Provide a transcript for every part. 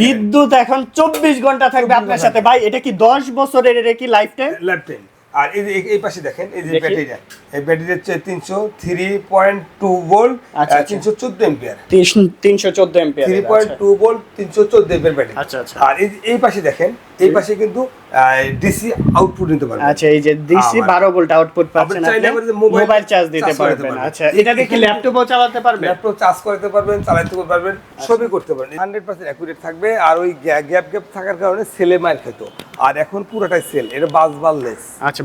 বিদ্যুৎ এখন চব্বিশ ঘণ্টা থাকবে আপনার সাথে ভাই এটা কি দশ বছরের এটা কি লাইফ টাইম লাইফ টাইম আর এই যে এই- পাশে দেখেন এই যে। ব্যাটারিটা এই ব্যাটারিটা হচ্ছে তিনশো থ্রি পয়েন্ট টু ভোল্ট আচ্ছা, আচ্ছা। তিনশো চোদ্দ এম্পিয়ার তিনশো চোদ্দ ampere three point two volt তিনশো চোদ্দ এম্পিয়ার ব্যাটারি আচ্ছা, আচ্ছা। আর এই এই পাশে দেখেন এই পাশে কিন্তু ডিসি আউটপুট নিতে পারবেন। আচ্ছা এই যে ডিসি আমার- বারো ভোল্ট আউটপুট পাচ্ছেন আপনি মোবাইল চার্জ দিতে পারবেন। আচ্ছা এটা দেখি এখানে- ল্যাপটপও চালাতে পারবেন? ল্যাপটপ চার্জ করতে পারবেন চালাতে পারবেন সবই করতে পারবেন। হান্ড্রেড পার্সেন্ট অ্যাকুরেট থাকবে আর ওই গ্যাপ গ্যাপ থাকার কারণে সেলে মার খেত আর এখন পুরোটাই সেল এটা আচ্ছা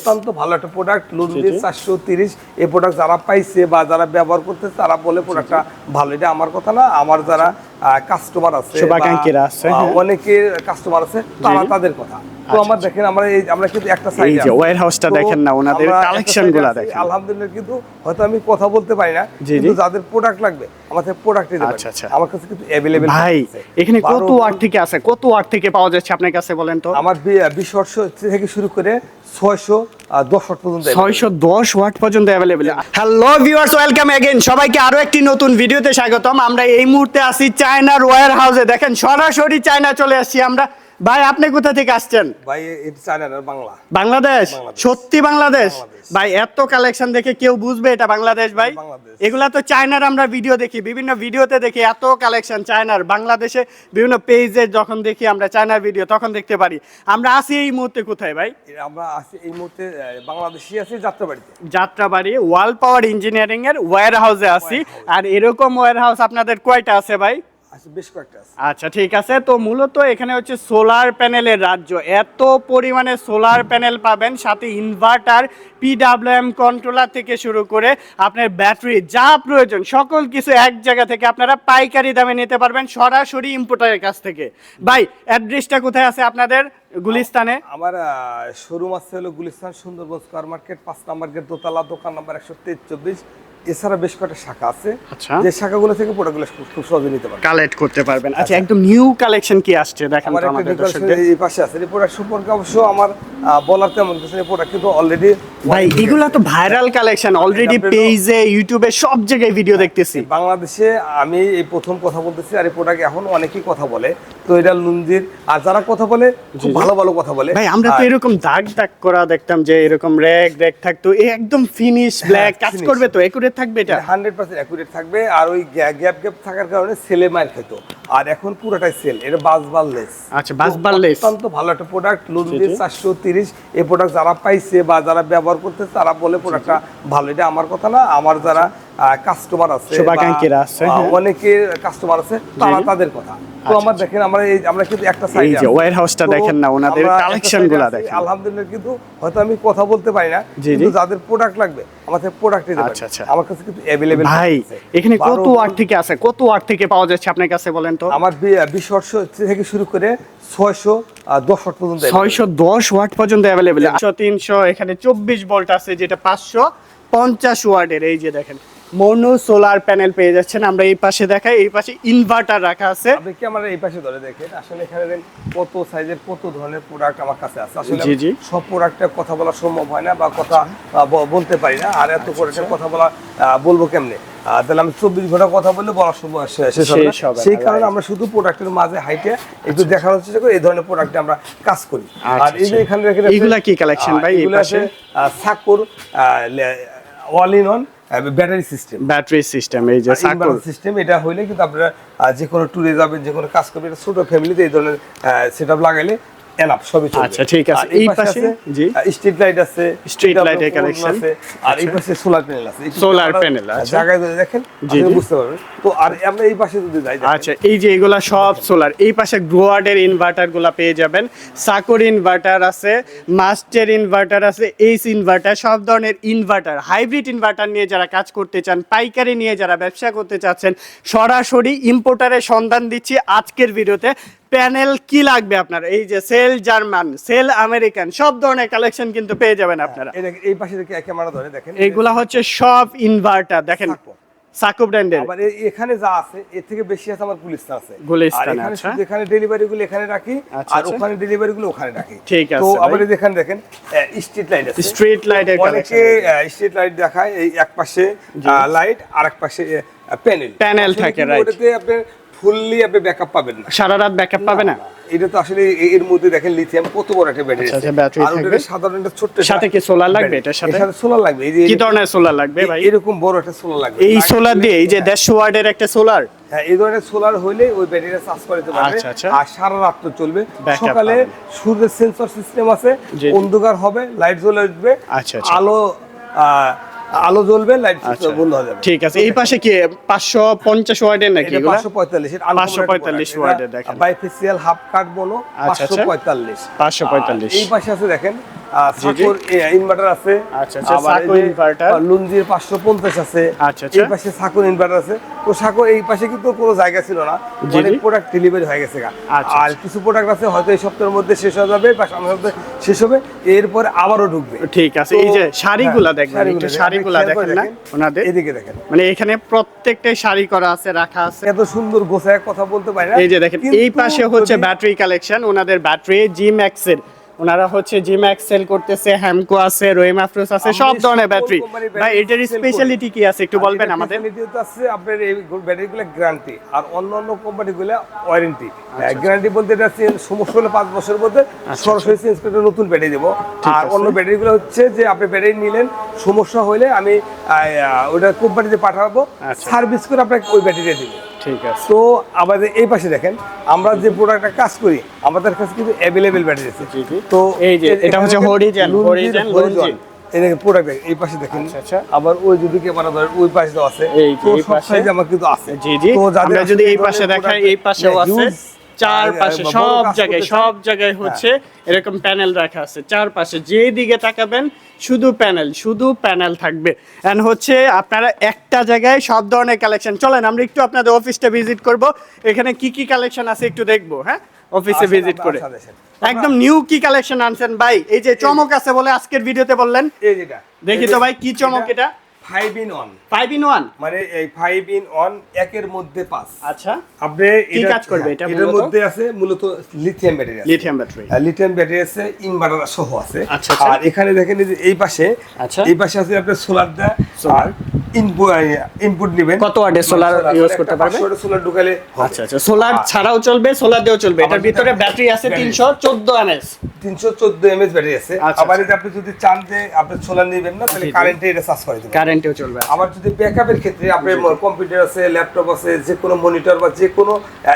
অত্যন্ত ভালো একটা প্রোডাক্ট লুন্ডি চারশো তিরিশ। এই প্রোডাক্ট যারা পাইছে বা যারা ব্যবহার করতেছে তারা বলে প্রোডাক্টটা ভালো। এটা আমার কথা না আমার যারা কাস্টমার আছে শুভাকাঙ্ক্ষীরা আছে, হ্যাঁ। অনেকে কাস্টমার আছে তারা তাদের কথা। তো আমার দেখেন আমরা এই আমরা কিন্তু একটা এই যে warehouse-টা দেখেন না, ওনাদের দেখেন। আলহামদুলিল্লাহ কিন্তু হয়তো আমি কথা বলতে পারি না কিন্তু যাদের প্রোডাক্ট লাগবে আমাদের প্রোডাক্ট দিতে আচ্ছা, আচ্ছা। আমার কাছে কিন্তু অ্যাভেলেবেল ভাই এখানে কত ওয়াট থেকে আছে? কত ওয়াট থেকে পাওয়া যাচ্ছে আপনার কাছে বলেন তো? আমার বিশ বর্ষ থেকে শুরু করে ছয়শো দশ পর্যন্ত ছয়শো দশ ওয়াট পর্যন্ত available hello viewers welcome again সবাইকে আরও একটি নতুন ভিডিওতে স্বাগতম। আমরা এই মুহূর্তে আছি চায়নার ওয়ার হাউসে। দেখেন সরাসরি চায়না চলে আসছি আমরা। ভাই আপনি কোথা থেকে আসছেন? ভাই চায়না না বাংলা। বাংলাদেশ। সত্যি বাংলাদেশ। ভাই এত কালেকশন দেখে কেউ বুঝবে এটা বাংলাদেশ ভাই? এগুলা তো চায়নার আমরা ভিডিও দেখি বিভিন্ন ভিডিওতে দেখি এত কালেকশন চায়নার। বাংলাদেশে বিভিন্ন পেজে যখন দেখি আমরা চায়নার ভিডিও তখন দেখতে পারি। আমরা আছি এই মুহূর্তে কোথায় ভাই? আমরা আছি এই মুহূর্তে বাংলাদেশি আছি যাত্রাবাড়িতে। যাত্রাবাড়ি ওয়াল পাওয়ার ইঞ্জিনিয়ারিং এর ওয়্যার হাউসে আছি। আর এরকম ওয়্যার হাউস আপনাদের কয়টা আছে ভাই? আচ্ছা ঠিক আছে। তো মূলত এখানে হচ্ছে সোলার প্যানেলের রাজ্য। এত পরিমাণে সোলার প্যানেল পাবেন সাথে ইনভার্টার পিডাব্লিউএম কন্ট্রোলার থেকে শুরু করে আপনার ব্যাটারি যা প্রয়োজন সকল কিছু এক জায়গা থেকে আপনারা পাইকারি দামে নিতে পারবেন সরাসরি ইম্পোর্টারের কাছ থেকে। ভাই অ্যাড্রেসটা কোথায় আছে আপনাদের? গুলিস্তানে? আমার শোরুম আছে হলো গুলিস্তান সুন্দরবন স্কোয়ার মার্কেট পাঁচ নাম্বার গেট দোতলা দোকান নাম্বার একশো তেইশ চব্বিশ। এছাড়া বেশ কয়েকটা শাখা আছে। আচ্ছা। যে শাখাগুলো থেকে প্রোডাক্টগুলো খুব সহজে নিতে পারবেন। কালেক্ট করতে পারবেন। আচ্ছা একদম নিউ কালেকশন কি আসছে? দেখেন তো আমাদের দর্শকদের। এই পাশে আছে। এই প্রোডাক্ট সম্পর্কে অবশ্য আমার বলার তেমন কিছু নেই। প্রোডাক্ট কিন্তু অলরেডি ভাই এগুলা তো ভাইরাল কালেকশন অলরেডি পেজে ইউটিউবে সব জায়গায় ভিডিও দেখতেছি। বাংলাদেশে আমি এই প্রথম কথা বলতেছি আর এই প্রোডাক্ট এখন অনেকেই কথা বলে। তো এটা লুঞ্জির আর যারা কথা বলে খুব ভালো ভালো কথা বলে। ভাই আমরা তো এরকম দাগ দাগ করা দেখতাম যে এরকম র্যাক র্যাক থাকতো। একদম ফিনিশ ব্ল্যাক কাজ করবে তো একুরেট থাকবে এটা? হান্ড্রেড পার্সেন্ট অ্যাকুরেট থাকবে আর ওই গ্যাপ গ্যাপ থাকার কারণে সেলে মার খেত। আর এখন পুরোটাই সেল এটা বাস বাললেস আচ্ছা। অত্যন্ত ভালো একটা প্রোডাক্ট এই প্রোডাক্ট যারা পাইছে বা যারা ব্যবহার করতেছে তারা বলে প্রোডাক্টটা ভালো। এটা আমার কথা না আমার যারা কাস্টমার আছে শুভাকাঙ্ক্ষীরা আছে, হ্যাঁ। অনেকে কাস্টমার আছে তারা তাদের কথা। তো আমার দেখেন আমরা এই আমরা কিন্তু একটা সাইড এই যে warehouse-টা দেখেন না, ওনাদের collection গুলা দেখেন। আলহামদুলিল্লাহ কিন্তু হয়তো আমি কথা বলতে পারি না কিন্তু যাদের প্রোডাক্ট লাগবে আমাদের প্রোডাক্ট দিতে আচ্ছা, আচ্ছা। আমার কাছে কিন্তু অ্যাভেলেবেল ভাই এখানে কত ওয়াট থেকে আছে? কত ওয়াট থেকে পাওয়া যাচ্ছে আপনার কাছে বলেন তো? আমার বিশ বর্ষ থেকে শুরু করে ছয়শো দশ ওয়াট পর্যন্ত ছয়শো দশ ওয়াট পর্যন্ত একশো তিনশো এখানে চব্বিশ ভোল্ট আছে যেটা পাঁচশো পঞ্চাশ ওয়াটের এই যে দেখেন। মনো সোলার প্যানেল পেয়ে যাচ্ছেন। আমরা এই পাশে দেখাই এই পাশে ইনভার্টার রাখা আছে। আপনি কি আমার এই পাশে ধরে দেখেন? আসলে এখানে কত সাইজের কত ধরনের প্রোডাক্ট আমার কাছে আছে। আসলে। সব প্রোডাক্টের কথা বলা সম্ভব হয় না বা কথা বলতে পারি না। আর এত প্রোডাক্টের কথা বলা বলব কেমনে? তাহলে আমি চব্বিশ ঘণ্টা কথা বললে বলার সময় শেষ হবে সেই কারণে আমরা শুধু প্রোডাক্টের মাঝে হাইটে একটু দেখানোর চেষ্টা করি এই ধরনের প্রোডাক্টে আমরা কাজ করি। আচ্ছা, আর এই যে আচ্ছা। এখানে এগুলা কি আহ, ভাই এগুলা? আছে সাকুর all in one battery system battery system এই যে সাকল সিস্টেম এটা হইলে কিন্তু আপনারা যে কোনো ট্যুরে যাবেন যে কোনো কাজ করবেন এটা ছোট ফ্যামিলিতে এই ধরনের সেট আপ লাগাইলে এনাফ সবই আচ্ছা, ঠিক আছে। এই পাশে জি। স্ট্রিট লাইট আছে এর আপনার আছে, আর এই পাশে সোলার প্যানেল আছে। Solar আপনারা panel, আচ্ছা। জায়গায় যদি দেখেন আপনি বুঝতে পারবেন। তো আর আমরা এই পাশে যদি যাই আচ্ছা এই যে এগুলা সব সোলার। এই পাশে গ্রোয়ার্ডের ইনভার্টারগুলা পেয়ে যাবেন। সাকর ইনভার্টার আছে মাস্টার ইনভার্টার আছে এইস ইনভার্টার সব ধরনের ইনভার্টার হাইব্রিড ইনভার্টার নিয়ে যারা কাজ করতে চান পাইকারি নিয়ে যারা ব্যবসা করতে চাচ্ছেন সরাসরি ইম্পোর্টারের সন্ধান দিচ্ছি আজকের ভিডিওতে। প্যানেল কি লাগবে আপনার এই যে সেল জার্মান সেল আমেরিকান সব ধরনের কালেকশন কিন্তু পেয়ে যাবেন আপনারা এই পাশে ক্যামেরা ধরে দেখেন এইগুলা হচ্ছে সব ইনভার্টার দেখেন সাকো। ব্র্যান্ডের আবার এখানে যা আছে এর থেকে বেশি আছে আমার আছে গুলিস্তানে, এখানে আচ্ছা। এখানে ডেলিভারি গুলো এখানে রাখি আচ্ছা, আর আচ্ছা। ওখানে ডেলিভারি গুলো ওখানে রাখি ঠিক তো আবার। এই দেখেন স্ট্রিট লাইট আছে স্ট্রিট লাইটের অনেকে স্ট্রিট লাইট দেখায় এই এক পাশে লাইট আর এক পাশে প্যানেল Panel থাকে, right. ওটাতে আপনার ফুললি আপনি ব্যাকআপ পাবেন না। সারা রাত ব্যাকআপ পাবে না? এটা তো আসলে এর মধ্যে দেখেন লিথিয়াম কত বড় একটা ব্যাটারি আচ্ছা, আচ্ছা, battery আর। সাধারণ একটা ছোট্ট সাথে কি solar লাগবে এটার সাথে? এর সোলার লাগবে। এই যে কি ধরনের সোলার লাগবে ভাই? এরকম বড় একটা সোলার লাগবে। এই সোলার দিয়ে এই যে দেড়শো ওয়ার্ডের একটা সোলার হ্যাঁ এই ধরনের সোলার হইলে ওই ব্যাটারিটা চার্জ করতে পারবে। আচ্ছা, আচ্ছা। আর সারা রাত তো চলবে। সকালে সূর্যের সেন্সর সিস্টেম আছে। অন্ধকার হবে লাইট জ্বলে উঠবে। আচ্ছা, আচ্ছা। আলো আলো জ্বলবে লাইট আচ্ছা বন্ধ হয়ে যাবে ঠিক আছে এই পাশে কি পাঁচশো পঞ্চাশ ওয়ার্ডের নাকি এগুলা? 545 এটা 545 ওয়াটের দেখেন। বাইফেসিয়াল হাফ কাট বলো আচ্ছা, আচ্ছা। 545 545 আর এই পাশে আছে দেখেন ইনভার্টার আছে। আচ্ছা, আচ্ছা, inverter। আহ, লুঞ্জির 550 আছে। আচ্ছা, আচ্ছা। এই পাশে সাকর ইনভার্টার আছে। তো সাকর এই পাশে কিন্তু কোনো জায়গা ছিল না। অনেক প্রোডাক্ট ডেলিভারি হয়ে গেছে আচ্ছা, আর কিছু প্রোডাক্ট আছে হয়তো এই সপ্তাহের মধ্যে শেষ হয়ে যাবে বা সামনের সপ্তাহে শেষ হবে। এরপরে আবারও ঢুকবে। ঠিক আছে তো- এই যে শাড়িগুলা হ্যাঁ, দেখবেন একটু শাড়িগুলা দেখেন। না? ওনাদের? এদিকে দেখেন। মানে এখানে প্রত্যেকটাই শাড়ি করা আছে রাখা আছে। এত সুন্দর গোছায় কথা বলতে পারি না। এই যে দেখেন এই পাশে হচ্ছে ব্যাটারি কালেকশন ওনাদের ব্যাটারি জি ম্যাক্সের ওনারা হচ্ছে জি ম্যাক্স সেল করতেছে হ্যামকো আছে রোয়েম আফরোস আছে সব ধরনের ব্যাটারি ভাই এটার স্পেশালিটি কি আছে একটু বলবেন আমাদের? আছে আপনার এই ব্যাটারিগুলো গ্যারান্টি আর অন্য অন্য কোম্পানিগুলো ওয়ারেন্টি আচ্ছা, গ্যারান্টি বলতে এটা সমস্যা হলে পাঁচ বছরের মধ্যে সরাসরি চেঞ্জ করে নতুন ব্যাটারি দেবো। আর। অন্য ব্যাটারিগুলো হচ্ছে যে আপনি ব্যাটারি নিলেন সমস্যা হলে আমি ওটা কোম্পানিতে পাঠাবো আচ্ছা। সার্ভিস করে আপনাকে ওই ব্যাটারিটা দিব। ঠিক আছে তো আমাদের এই পাশে দেখেন আমরা যে প্রোডাক্টটা কাজ করি আমাদের কাছে কিন্তু অ্যাভেলেবেল ব্যাটারি আছে। তো এই যে, এটা হচ্ছে হরিজন হরিজন। লুঞ্জি। এই দেখেন প্রোডাক্ট এই পাশে দেখেন আচ্ছা, আচ্ছা। আবার ওই যদি ক্যামেরা ধরেন ওই পাশে তো আছে এই পাশে। আমার কিন্তু আছে জি জি তো যদি এই পাশে দেখাই এই পাশেও হ্যাঁ, আছে huge, চার আর, পাশে বড় সব জায়গায় সব জায়গায় হচ্ছে এরকম প্যানেল রাখা আছে। চার পাশে যেদিকে তাকাবেন শুধু প্যানেল শুধু প্যানেল থাকবে। এন্ড হচ্ছে আপনারা একটা জায়গায় সব ধরনের কালেকশন চলেন আমরা একটু আপনাদের অফিসটা ভিজিট করব। এখানে কি কি কালেকশন আছে একটু দেখব হ্যাঁ? অফিসে ভিজিট করে। একদম নিউ কি কালেকশন আনছেন? ভাই এই যে চমক আছে বলে আজকের ভিডিওতে বললেন। এই যেটা। দেখি তো ভাই কি চমক এটা? Five in one five in one মানে এই ফাইভ ইন ওয়ান একের মধ্যে পাঁচ। আচ্ছা। আপনি কি কাজ করবে এটা এর মধ্যে আছে মূলত lithium battery lithium battery lithium battery আছে ইনভার্টার সহ আছে। আচ্ছা, আচ্ছা। আর এখানে দেখেন এই পাশে আচ্ছা। এই পাশে আছে আপনার সোলার দা আর ইনপুট ইনপুট নেবেন। কত ওয়াটের solar use করতে পারবে? সোলার ঢুকালে আচ্ছা আচ্ছা সোলার ছাড়াও চলবে সোলার দিয়েও চলবে। এটার ভিতরে ব্যাটারি আছে battery। তিনশো চোদ্দ এমএস তিনশো চোদ্দ এমএস ব্যাটারি আছে। আচ্ছা, আবার এটা আপনি যদি চান যে আপনি সোলার নেবেন না তাহলে। কারেন্টে এটা চার্জ করে দেবেন। কারেন্টেও চলবে আবার যদি ব্যাকআপের ক্ষেত্রে আপনার কম্পিউটার আছে ল্যাপটপ আছে যে কোনো মনিটর বা যে কোনো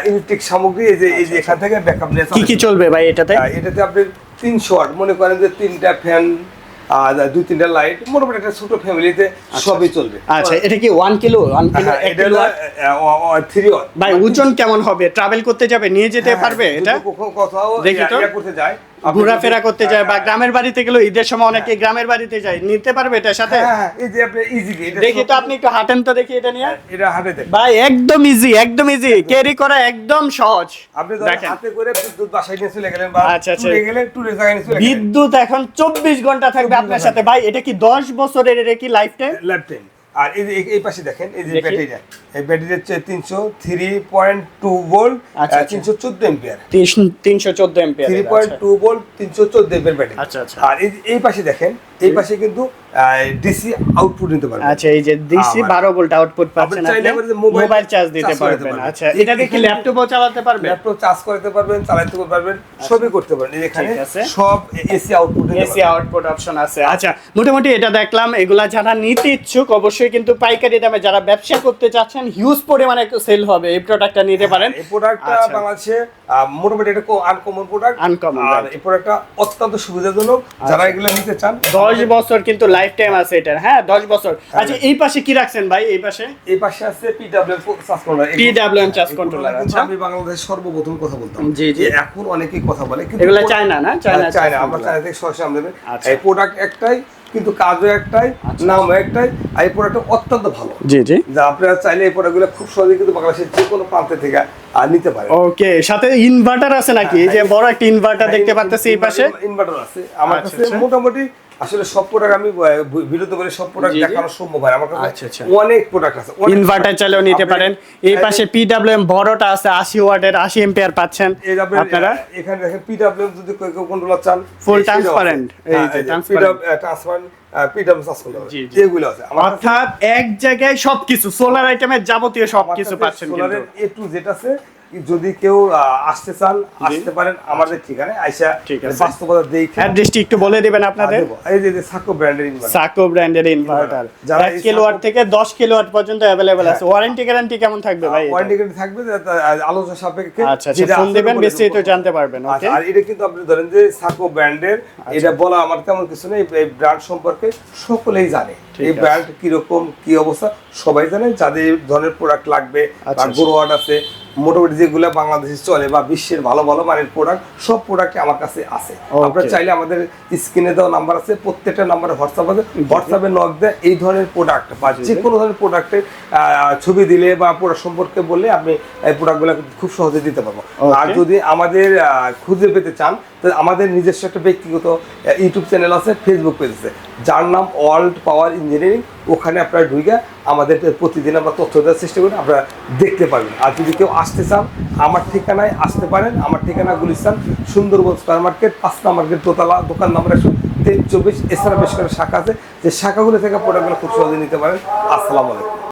ইলেকট্রিক সামগ্রী এই যে এই যে এখান থেকে ব্যাকআপ নিয়ে আচ্ছা, কি কি চলবে ভাই এটাতে? এটাতে আপনি তিনশো ওয়াট মনে করেন যে তিনটা ফ্যান দুই তিনটা লাইট মোটামুটি একটা ছোট ফ্যামিলিতে সবই চলবে। আচ্ছা এটা কি ওয়ান কিলো ওয়ান কিলো হ্যাঁ, এটা থ্রি ভাই ওজন কেমন হবে? ট্রাভেল করতে যাবে নিয়ে যেতে পারবে এটা? কোথাও দেখি তো। করতে যায়। ঘোরাফেরা করতে যায় বা গ্রামের বাড়িতে গেলে ঈদের সময় অনেকে গ্রামের বাড়িতে যায়। নিতে পারবে এটার সাথে? হ্যাঁ হ্যাঁ, দেখি তো আপনি একটু হাঁটেন তো দেখি এটা নিয়ে। এটা হাতে দেখ ভাই একদম ইজি একদম ইজি ক্যারি করা একদম সহজ। আপনি হাতে করে বিদ্যুৎ বাসায় নিয়ে চলে গেলেন বা আচ্ছা, আচ্ছা। বিদ্যুৎ এখন চব্বিশ ঘণ্টা থাকবে। 24 আপনার সাথে। ভাই এটা কি দশ বছরের এটা কি লাইফ টাইম লাইফ টাইম আর এই এই- পাশে দেখেন এই যে ব্যাটারিটা। এই ব্যাটারি হচ্ছে তিনশো থ্রি পয়েন্ট টু ভোল্ট আচ্ছা, আচ্ছা। তিনশো চোদ্দ এম্পিয়ার। তিনশো চোদ্দ ampere three point two volt তিনশো চোদ্দ এম্পিয়ার ব্যাটারি। আচ্ছা, আচ্ছা। আর এই এই পাশে দেখেন এই পাশে কিন্তু ডিসি আউটপুট নিতে পারবেন। আচ্ছা এই যে ডিসি আবার- বারো ভোল্ট আউটপুট পাচ্ছেন আপনি মোবাইল চার্জ দিতে পারবেন। পারবেন। আচ্ছা এটা দিয়ে কি ল্যাপটপও চালাতে পারবে? ল্যাপটপ চার্জ করতে পারবেন চালাতে পারবেন সবই করতে পারবেন। এখানে সব AC output AC output option আছে। আচ্ছা মোটামুটি এটা দেখলাম এগুলা যারা নিতে ইচ্ছুক অবশ্যই কিন্তু পাইকারি দামে যারা ব্যবসা করতে চাচ্ছেন হিউজ পরিমাণে সেল হবে। এই প্রোডাক্টটা নিতে পারেন। এই প্রোডাক্টটা আচ্ছা। বাংলাদেশে মোটামুটি এটা আনকমন প্রোডাক্ট Uncommon, আর. এই প্রোডাক্টটা অত্যন্ত সুবিধাজনক। যারা এগুলো নিতে চান দশ বছর কিন্তু লাইফ টাইম আছে এটার হ্যাঁ দশ বছর। আচ্ছা এই পাশে কি রাখছেন ভাই এই পাশে? এই পাশে আছে PWM charge controller PWM charge controller আচ্ছা। আমি বাংলাদেশ সর্বপ্রথম কথা বলতাম। জি, জি। যে এখন অনেকেই কথা বলে কিন্তু এগুলা চায়না না? চায়না হ্যাঁ, চায়না। আমরা চায়না থেকে সরাসরি আমরা আচ্ছা। এই প্রোডাক্ট একটাই কিন্তু কাজও একটাই নামও একটাই আর এই প্রোডাক্টটা অত্যন্ত ভালো জি জি যা আপনারা চাইলে এই প্রোডাক্টগুলো খুব সহজে কিন্তু বাংলাদেশের যে কোনো প্রান্তে থেকে নিতে পারেন ওকে সাথে ইনভার্টার আছে নাকি এই যে বড় একটা ইনভার্টার দেখতে পাচ্তেছি এই পাশে ইনভার্টার আছে আমার আচ্ছা, কাছে আচ্ছা। মোটামুটি আসলে সব প্রোডাক্ট আমি বিরত করে সব প্রোডাক্ট। দেখানো সম্ভব হয় আমার কাছে আচ্ছা, আচ্ছা। অনেক প্রোডাক্ট আছে ইনভার্টার। চাইলেও নিতে পারেন এই পাশে পিডব্লিউএম বড়টা আছে আশি ওয়াটের আশি এম্পিয়ার পাচ্ছেন আপনার, এখানে দেখেন পিডব্লিউ যদি কেউ কেউ কন্ট্রোলার চান আছে। transparent, এই হ্যাঁ, যে। ট্রান্সপারেন্ট চার্জ করতে পারেন। এগুলো আছে। অর্থাৎ এক জায়গায় সবকিছু সোলার আইটেমের যাবতীয় সবকিছু পাচ্ছেন সোলারের এ টু জেড আছে। যদি কেউ আসতে চান আসতে পারেন আমাদের ঠিকানায়। আইসা ঠিক আছে। বাস্তবতা দেখে অ্যাড্রেসটি একটু বলে দিবেন আপনাদের? এই যে সাকো ব্র্যান্ডের ইনভার্টার সাকো ব্র্যান্ডের ইনভার্টার যারা এক এই কিলোওয়াট থেকে দশ কিলোওয়াট পর্যন্ত অ্যাভেলেবেল আছে। ওয়ারেন্টি গ্যারান্টি কেমন থাকবে ভাই ওয়ারেন্টি গ্যারান্টি থাকবে আলোচনা সাপেক্ষে আচ্ছা আচ্ছা। ফোন দিবেন বিস্তারিত জানতে পারবেন ওকে আচ্ছা, আর এটা কিন্তু আপনি ধরেন যে সাকো ব্র্যান্ডের আচ্ছা। এটা বলা আমার তেমন কিছু নেই। এই ব্র্যান্ড সম্পর্কে সকলেই জানে। এই। ব্র্যান্ড কীরকম কি অবস্থা সবাই জানে। যাদের ধরনের প্রোডাক্ট লাগবে বা আচ্ছা, গ্রোয়ার্ড আছে মোটামুটি যেগুলো বাংলাদেশে চলে বা বিশ্বের ভালো ভালো মানের প্রোডাক্ট সব প্রোডাক্ট আমার কাছে আছে. আপনারা চাইলে আমাদের স্ক্রিনে দেওয়া নাম্বার আছে প্রত্যেকটা নাম্বারে হোয়াটসঅ্যাপ আছে। হোয়াটসঅ্যাপে নক দেয় এই ধরনের প্রোডাক্ট বা যে কোনো ধরনের প্রোডাক্টের ছবি দিলে বা প্রোডাক্ট সম্পর্কে বললে আপনি এই প্রোডাক্টগুলো খুব সহজে দিতে পারব। আর যদি আমাদের খুঁজে পেতে চান তাহলে আমাদের নিজস্ব একটা ব্যক্তিগত ইউটিউব চ্যানেল আছে ফেসবুক পেজ আছে। যার নাম ওয়ার্ল্ড পাওয়ার ইঞ্জিনিয়ারিং ওখানে আপনারা ঢুকে আমাদের প্রতিদিন আমরা তথ্য দেওয়ার চেষ্টা করি, আপনারা দেখতে পারবেন। আর যদি কেউ আসতে চান, আমার ঠিকানায় আসতে পারেন। আমার ঠিকানা গুলিস্তান, সুন্দরবন সুপার মার্কেট, পাঁচ নাম্বার গেট দোতলা, দোকান নাম্বার একশো চব্বিশ, এছাড়া বেশ করে শাখা আছে। যে শাখাগুলো থেকে প্রোডাক্টগুলো খুব সহজে নিতে পারেন। আসসালামু আলাইকুম।